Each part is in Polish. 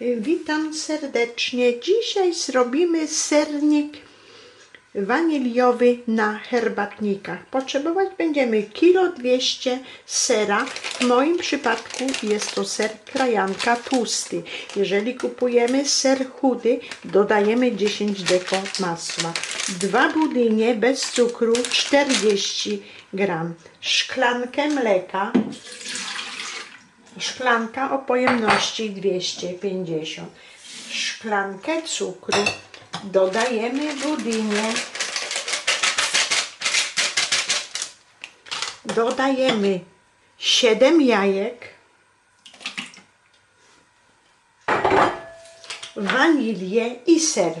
Witam serdecznie. Dzisiaj zrobimy sernik waniliowy na herbatnikach. Potrzebować będziemy kilo 200 sera. W moim przypadku jest to ser krajanka tłusty. Jeżeli kupujemy ser chudy, dodajemy 10 deko masła. Dwa budynie bez cukru 40 gram. Szklankę mleka Szklanka o pojemności 250. Szklankę cukru dodajemy budynie. Dodajemy 7 jajek. Wanilię i ser.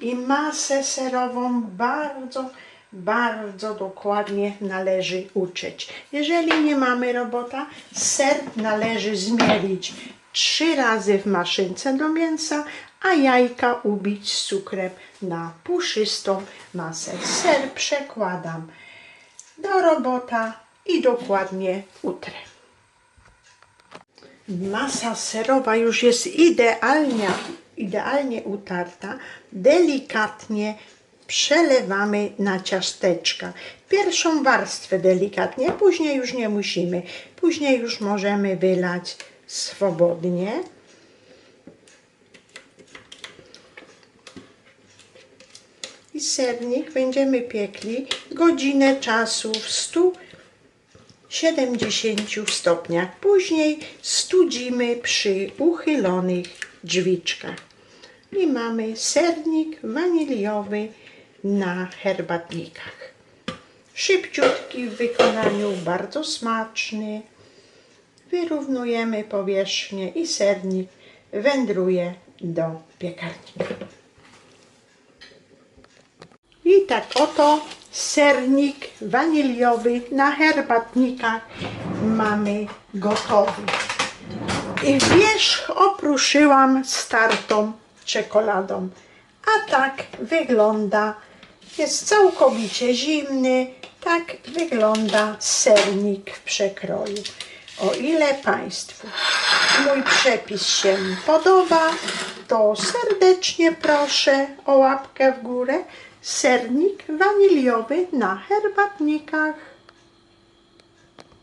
I masę serową bardzo bardzo dokładnie należy uczyć. Jeżeli nie mamy robota, ser należy zmielić trzy razy w maszynce do mięsa, a jajka ubić z cukrem na puszystą masę. Ser przekładam do robota i dokładnie utrę. Masa serowa już jest idealnie, idealnie utarta. Delikatnie przelewamy na ciasteczka. Pierwszą warstwę delikatnie, później już nie musimy. Później już możemy wylać swobodnie. I sernik będziemy piekli godzinę czasu w 170 stopniach. Później studzimy przy uchylonych drzwiczkach. I mamy sernik waniliowy na herbatnikach. Szybciutki w wykonaniu, bardzo smaczny. Wyrównujemy powierzchnię i sernik wędruje do piekarnika. I tak oto sernik waniliowy na herbatnikach mamy gotowy. I wierzch opruszyłam startą czekoladą. A tak wygląda, jest całkowicie zimny, tak wygląda sernik w przekroju. O ile Państwu mój przepis się podoba, to serdecznie proszę o łapkę w górę. Sernik waniliowy na herbatnikach.